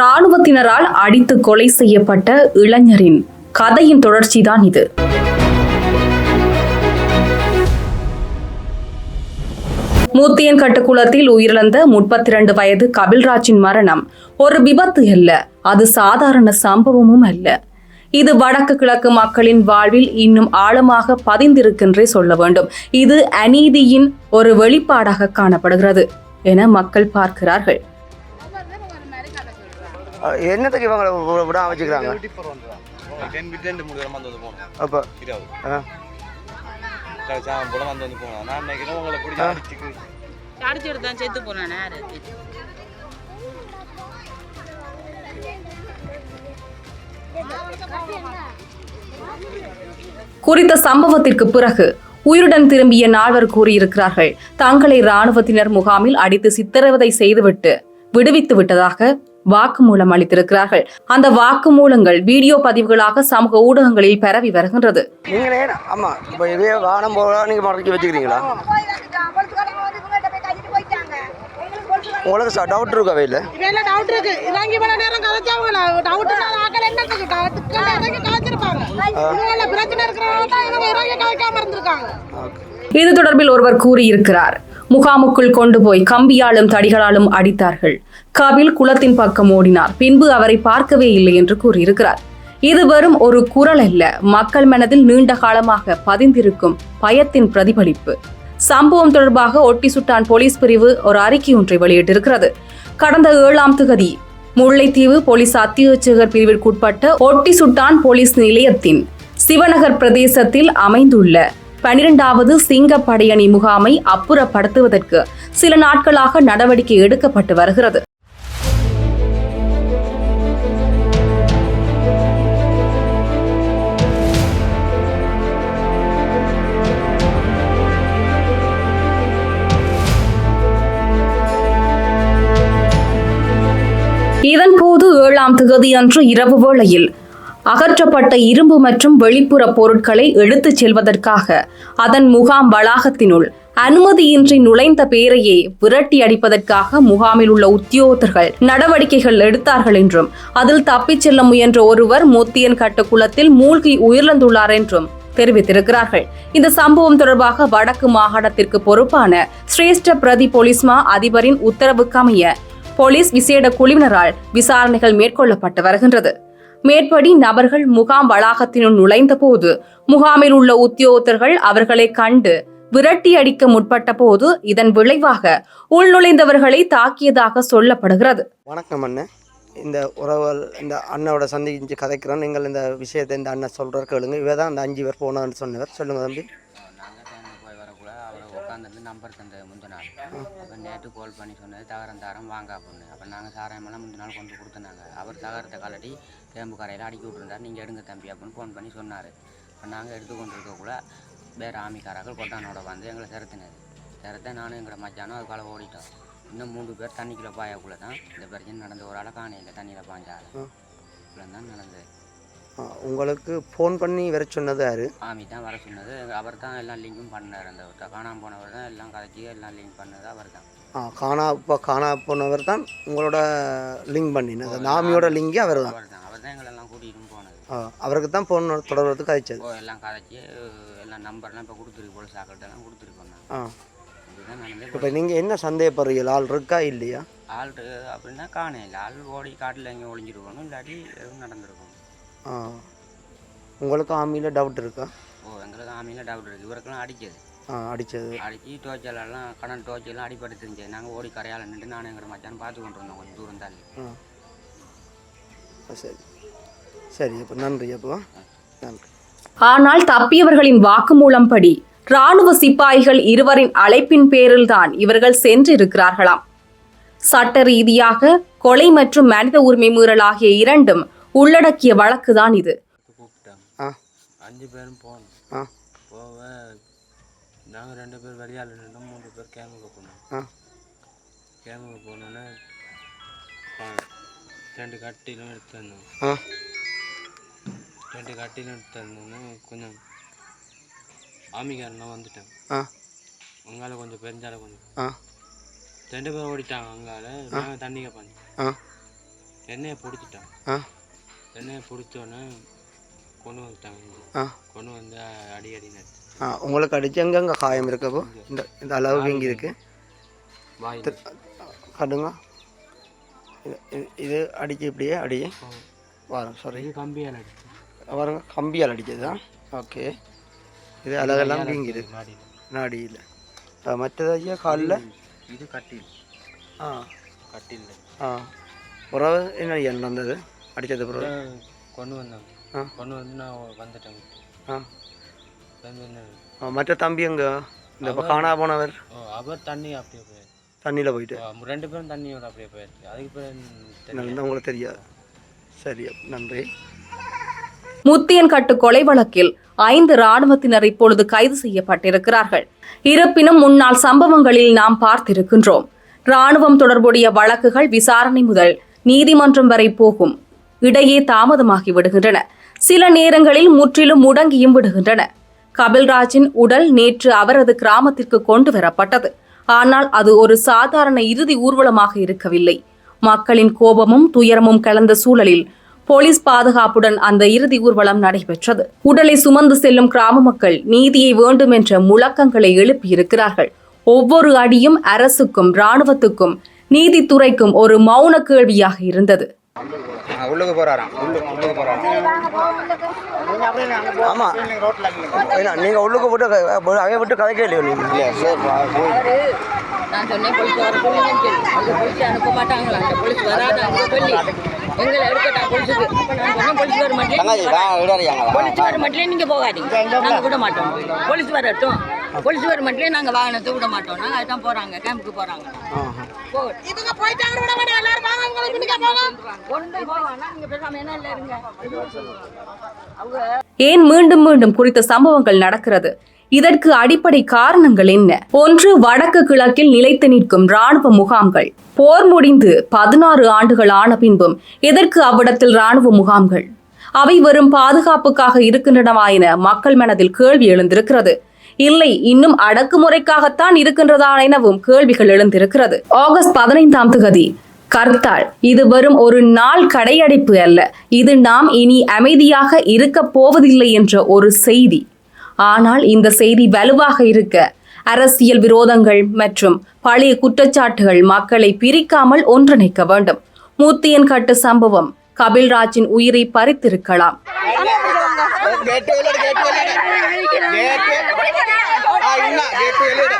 ராணுவத்தினரால் அடித்து கொலை செய்யப்பட்ட இளைஞரின் கதையின் தொடர்ச்சிதான் இது. மூத்தியன் கட்டுக்குளத்தில் உயிரிழந்த முப்பத்தி இரண்டு வயது கபில்ராஜின் மரணம் ஒரு விபத்து அல்ல அது சாதாரண சம்பவமும் அல்ல. இது வடக்கு கிழக்கு மக்களின் வாழ்வில் இன்னும் ஆழமாக பதிந்திருக்கின்றே சொல்ல வேண்டும். இது அநீதியின் ஒரு வெளிப்பாடாக காணப்படுகிறது என மக்கள் பார்க்கிறார்கள். என்னத்துக்கு இவங்களை விடாம வச்சுக்கிறாங்க? அப்போ ஆ. குறித்த சம்பவத்திற்கு பிறகு உயிருடன் திரும்பிய நால்வர் கூறியிருக்கிறார்கள் தங்களை ராணுவத்தினர் முகாமில் அடித்து சித்திரவதை செய்துவிட்டு விடுவித்து விட்டதாக வாக்குமூலம் அளித்திருக்கிறார்கள். அந்த வாக்குமூலங்கள் வீடியோ பதிவுகளாக சமூக ஊடகங்களில் பரவி வருகின்றது. உங்களுக்கு டவுட் டவுட் இருக்கு. இறங்கி நேரம் டவுட் கதைச்சிருப்பாங்க. பிரச்சனை இருக்கிறவங்க தான் இறங்கி கதைக்காம இருந்திருக்காங்க. இது தொடர்பில் ஒருவர் கூறியிருக்கிறார். முகாமுக்குள் கொண்டு போய் கம்பியாலும் தடிகளாலும் அடித்தார்கள். கபில் குளத்தின் பக்கம் ஓடினார். பின்பு அவரை பார்க்கவே இல்லை என்று கூறியிருக்கிறார். இது வெறும் ஒரு குரல் அல்ல. மக்கள் மனதில் நீண்ட காலமாக பதிந்திருக்கும் பயத்தின் பிரதிபலிப்பு. சம்பவம் தொடர்பாக ஒட்டி சுட்டான் போலீஸ் பிரிவு ஒரு அறிக்கை ஒன்றை வெளியிட்டிருக்கிறது. கடந்த ஏழாம் திகதி முல்லைத்தீவு போலீஸ் அத்தியட்சகர் பிரிவிற்குட்பட்ட ஒட்டி சுட்டான் போலீஸ் நிலையத்தின் சிவநகர் பிரதேசத்தில் அமைந்துள்ள பனிரெண்டாவது சிங்கப்படையணி முகாமை அப்புறப்படுத்துவதற்கு சில நாட்களாக நடவடிக்கை எடுக்கப்பட்டு வருகிறது. இதன்போது ஏழாம் திகதி இரவு வேளையில் அகற்றப்பட்ட இரும்பு மற்றும் வெளிப்புற பொருட்களை எடுத்துச் செல்வதற்காக அதன் முகாம் வளாகத்தினுள் அனுமதியின்றி நுழைந்த பேரையே விரட்டி அடிப்பதற்காக முகாமில் உள்ள உத்தியோகத்தர்கள் நடவடிக்கைகள் எடுத்தார்கள் என்றும் அதில் தப்பிச் செல்ல முயன்ற ஒருவர் மொத்தியன் கட்டு குளத்தில் மூழ்கி உயிரிழந்துள்ளார் என்றும் தெரிவித்திருக்கிறார்கள். இந்த சம்பவம் தொடர்பாக வடக்கு மாகாணத்திற்கு பொறுப்பான சிரேஷ்ட பிரதி போலீஸ்மா அதிபரின் உத்தரவுக்கமைய போலீஸ் விசேட குழுவினரால் விசாரணைகள் மேற்கொள்ளப்பட்டு வருகின்றது. மேற்படி நபர்கள் முகாம் வளாகத்தினுள் நுழைந்த போது முகாமில் உள்ள உத்தியோகத்தர்கள் அவர்களை கண்டு விரட்டி அடிக்க முற்பட்ட போது இதன் விளைவாக உள்நுழைந்தவர்களை தாக்கியதாக சொல்லப்படுகிறது. வணக்கம் அண்ணன் இந்த உறவுகள் இந்த அண்ணனோட சந்திச்சு கதைக்கிறோம். நீங்கள் இந்த விஷயத்தை இந்த அண்ணன் சொல்கிறார் கேளுங்க. இவ தான் அந்த அஞ்சு பேர் போனான்னு சொன்னவர். சொல்லுங்க தம்பி நாங்கள் டைமுக்கு போய் வரக்குள்ள அவர் உட்காந்துருந்து நம்பர் தந்தது முந்தின நாள். அப்போ நேற்று கால் பண்ணி சொன்னது தகரம் தரம் வாங்க அப்படின்னு அப்போ நாங்கள் சாராயமெல்லாம் முந்தின நாள் கொண்டு கொடுத்துனாங்க. அவர் தகரத்தை கலட்டி தேம்பு கரையில் அடிக்கி விட்டுருந்தார். நீங்கள் எடுங்க தம்பி அப்படின்னு ஃபோன் பண்ணி சொன்னார். இப்போ நாங்கள் எடுத்து கொண்டு இருக்கக்குள்ள வேறு ஆமிக்காரர்கள் கொட்டானோட வந்து எங்களை சிரத்தினது. சிரத்தை நானும் எங்களோட மச்சானும் அதுக்கால ஓடிட்டோம். இன்னும் மூணு பேர் தண்ணிக்குள்ளே பாயக்குள்ளே தான் இந்த பிரச்சனை நடந்த. ஒரு ஆளை காணையில் தண்ணியில் பாஞ்சாள் இவ்வளோ தான் நடந்தது. உங்களுக்கு ஃபோன் பண்ணி வர சொன்னது யாரு? ஆமி தான் வர சொன்னது. அவர் தான் எல்லாம் லிங்கும் பண்ணார். அந்த ஒருத்தர் காணாமல் போனவர் தான் எல்லாம் கதைச்சி எல்லாம் லிங்க் பண்ணது. அவர் தான். ஆ காணா இப்போ காணா போனவர் தான் உங்களோட லிங்க் பண்ணினது. அந்த ஆமியோட லிங்கே அவர் தான். அவர் தான். அவர் தான் எங்களெல்லாம் கூட்டிகிட்டு போனது. அவருக்கு தான் ஃபோன் தொடர்றதுக்கு கதைச்சது ஓ எல்லாம் கதைச்சி எல்லாம் நம்பர்லாம் இப்போ கொடுத்துருக்கு போலீஸ் ஆக்கள்கிட்டலாம் கொடுத்துருக்கோம் ஆ. இப்போ நீங்கள் என்ன சந்தேகப்படுறீங்க? ஆள் இருக்கா இல்லையா? ஆள் அப்படின்னா காணே இல்லை ஆள் ஓடி காட்டில் எங்கேயும் ஒளிஞ்சிருக்கணும் இல்லாட்டி எதுவும் நடந்திருக்கும். ஆ. உங்களுக்கு ஆமியில் டவுட் இருக்கா? ஓ எங்களுக்கு ஆமியில் டவுட் இருக்குது இவருக்கெல்லாம் அடிச்சது. ஆ அடித்தது அடித்து டோச்சலெல்லாம் கடன் டோச்செல்லாம் அடிபட்டு இருந்துச்சு நாங்கள் ஓடி கரையால் நின்று நானும் எங்கள் மச்சான் பார்த்து கொண்டு இருந்தோம் கொஞ்சம் தூரம் தள்ளி. ஆ. சரி. சரி அப்போ நன்றி அப்போ. நன்றி. ஆனால் தப்பியவர்களின் வாக்குமூலம்படி ராணுவ சிப்பாய்கள் இருவரின் அழைப்பின் பேரில்தான் இவர்கள் சென்றிருக்கிறார்களாம். சட்ட ரீதியாக கொலை மற்றும் மனித உரிமை மீறல் ஆகிய இரண்டும் உள்ளடக்கிய வழக்குதான் இது. கூப்பிட்டாங்க ஆ. அஞ்சு பேரும் போனோம் ஆ. போக நாங்கள் ரெண்டு பேர் வெளியால் நின்றோம் மூணு பேர் கேமுக்கு போனோம். ஆ. கேமுக்கு போனோன்னே ரெண்டு கட்டிலும் எடுத்து வந்தோம். ஆ. ரெண்டு கட்டிலும் எடுத்து வந்தோன்னே கொஞ்சம் ஆமிக்காரெல்லாம் வந்துட்டேன். ஆ. அங்கால கொஞ்சம் பெருஞ்சால கொஞ்சம். ஆ. ரெண்டு பேரும் ஓடிட்டாங்க அங்கால நாங்கள் தண்ணி கேட்பாங்க ஆ. என்னையை பிடிச்சிட்டான் என்னையை பிடிச்சோன்னே கொண்டு வந்துட்டாங்க கொண்டு வந்து அடி அடி ஆ உங்களுக்கு அடிச்சு எங்கெங்க காயம் இருக்கப்போ இந்த இந்த அளவுக்கு இங்கே இருக்கு. வாய் கடுங்க இது அடிச்சு இப்படியே அடியே வரும் சாரி கம்பியால் அடிச்சு. பாருங்க கம்பியால் அடிச்சது? தான் ஓகே. இது அழகெல்லாம் வீங்கிது நாடியில். மற்றது ஐயா காலில்? இது கட்டில். ஆ. கட்டில். ஆ. உறவு என்ன ஐயா நடந்தது? அடித்தது பிறகு கொண்டு வந்தாங்க ஆ. கொண்டு வந்து நான் வந்துட்டேன். ஆ. மற்ற தம்பி எங்க? இந்த இப்போ காணா போனவர்? அவர் தண்ணி அப்படியே போயிடுச்சு. தண்ணியில் போயிட்டு. ரெண்டு பேரும் தண்ணியோட அப்படியே போயிடுச்சு. அதுக்கு பிறகு உங்களுக்கு தெரியாது. சரி நன்றி. முத்தியன்கட்டு கொலை வழக்கில் ஐந்து ராணுவத்தினர் இப்பொழுது கைது செய்யப்பட்டிருக்கிறார்கள். இருப்பினும் முன்னாள் சம்பவங்களில் நாம் பார்த்திருக்கின்றோம். ராணுவம் தொடர்புடைய வழக்குகள் விசாரணை முதல் நீதிமன்றம் வரை போகும். இடையே தாமதமாகி விடுகின்றன. சில நேரங்களில் முற்றிலும் முடங்கியும் விடுகின்றன. கபில்ராஜின் உடல் நேற்று அவரது கிராமத்திற்கு கொண்டு வரப்பட்டது. ஆனால் அது ஒரு சாதாரண இறுதி ஊர்வலமாக இருக்கவில்லை. மக்களின் கோபமும் துயரமும் கலந்த சூழலில் போலீஸ் பாதுகாப்புடன் அந்த இறுதி ஊர்வலம் நடைபெற்றது. உடலை சுமந்து செல்லும் கிராம மக்கள் நீதியை வேண்டும் என்ற முழக்கங்களை எழுப்பியிருக்கிறார்கள். ஒவ்வொரு அடியும் அரசுக்கும் இராணுவத்துக்கும் நீதித்துறைக்கும் ஒரு மௌன கேள்வியாக இருந்தது. உள்ளுக்கு போறாராம். உள்ளுக்கு போறாராம். ஆமாம் நீங்கள் உள்ளுக்கு போட்டு அங்கே விட்டு கதை கேள்வி நீங்கள் நான் சொன்னேன் போலீஸ் வர சொல்லுங்கன்னு சொல்லி போலீஸ் அனுப்ப மாட்டாங்களா? அந்த போலீஸ் வராதாங்க சொல்லி எங்களை எடுக்கட்டா போலீஸுக்கு. அப்போ நான் சொன்னேன் போலீஸ் வர மாட்டேன். விடாதீங்களா போலீஸ் வர மாட்டேன் நீங்க போகாதீங்க. நாங்க விட மாட்டோம். போலீஸ் வரட்டும். போலீஸ் வர மாட்டேன் நாங்க வாகனத்தை விட மாட்டோம். நாங்க அதுதான் போறாங்க கேம்புக்கு போறாங்க. போகட்டும் இவங்க போயிட்டாங்க விட மாட்டேன் எல்லாரும் வாங்க உங்களுக்கு பின்னுக்க போங்க. கொண்டு போவாங்க. நீங்க பேசாம என்ன இல்லை இருங்க. அவங்க ஏன் மீண்டும் மீண்டும் குறித்த சம்பவங்கள் நடக்கிறது? இதற்கு அடிப்படை காரணங்கள் என்ன? ஒன்று வடக்கு கிழக்கில் நிலைத்து நிற்கும் ராணுவ முகாம்கள். போர் முடிந்து பதினாறு ஆண்டுகள் ஆன பின்பும் எதற்கு அவ்விடத்தில் ராணுவ முகாம்கள்? அவை வெறும் பாதுகாப்புக்காக இருக்கின்றனவா என மக்கள் மனதில் கேள்வி எழுந்திருக்கிறது. இல்லை இன்னும் அடக்குமுறைக்காகத்தான் இருக்கின்றதா எனவும் கேள்விகள் எழுந்திருக்கிறது. ஆகஸ்ட் பதினைந்தாம் தேதி கர்த்தாள் இது வரும் ஒரு நாள் கடையடைப்பு அல்ல. இது நாம் இனி அமைதியாக இருக்கப் போவதில்லை என்ற ஒரு செய்தி. ஆனால் இந்த செய்தி வலுவாக இருக்க அரசியல் விரோதங்கள் மற்றும் பழைய குற்றச்சாட்டுகள் மக்களை பிரிக்காமல் ஒன்றிணைக்க வேண்டும். மூத்தியன் கட்டு சம்பவம் கபில்ராஜின் உயிரை பறித்திருக்கலாம் வெளியிடு கேட்டு ஆ இல்ல கேட்டு வெளியிடு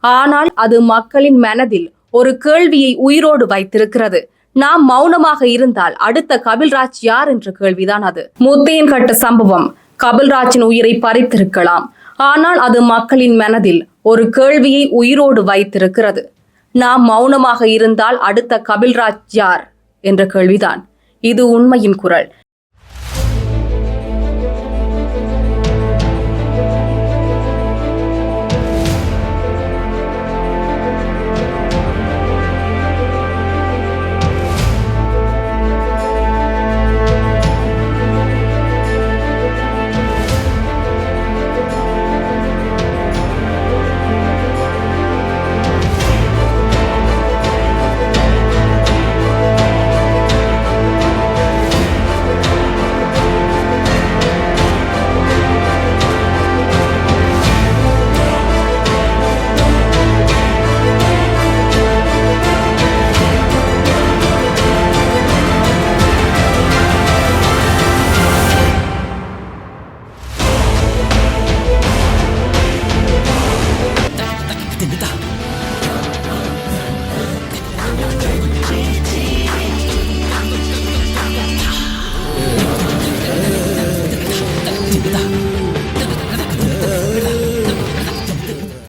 ஆனால் அது மக்களின் மனதில் ஒரு கேள்வியை உயிரோடு வைத்திருக்கிறது. நாம் மௌனமாக இருந்தால் அடுத்த கபில்ராஜ் யார் என்ற கேள்விதான் அது. முத்தையன் கட்ட சம்பவம். கபில்ராஜின் உயிரை பறித்திருக்கலாம். ஆனால் அது மக்களின் மனதில் ஒரு கேள்வியை உயிரோடு வைத்திருக்கிறது. நாம் மௌனமாக இருந்தால் அடுத்த கபில்ராஜ் யார் என்ற கேள்விதான். இது உண்மையின் குரல்.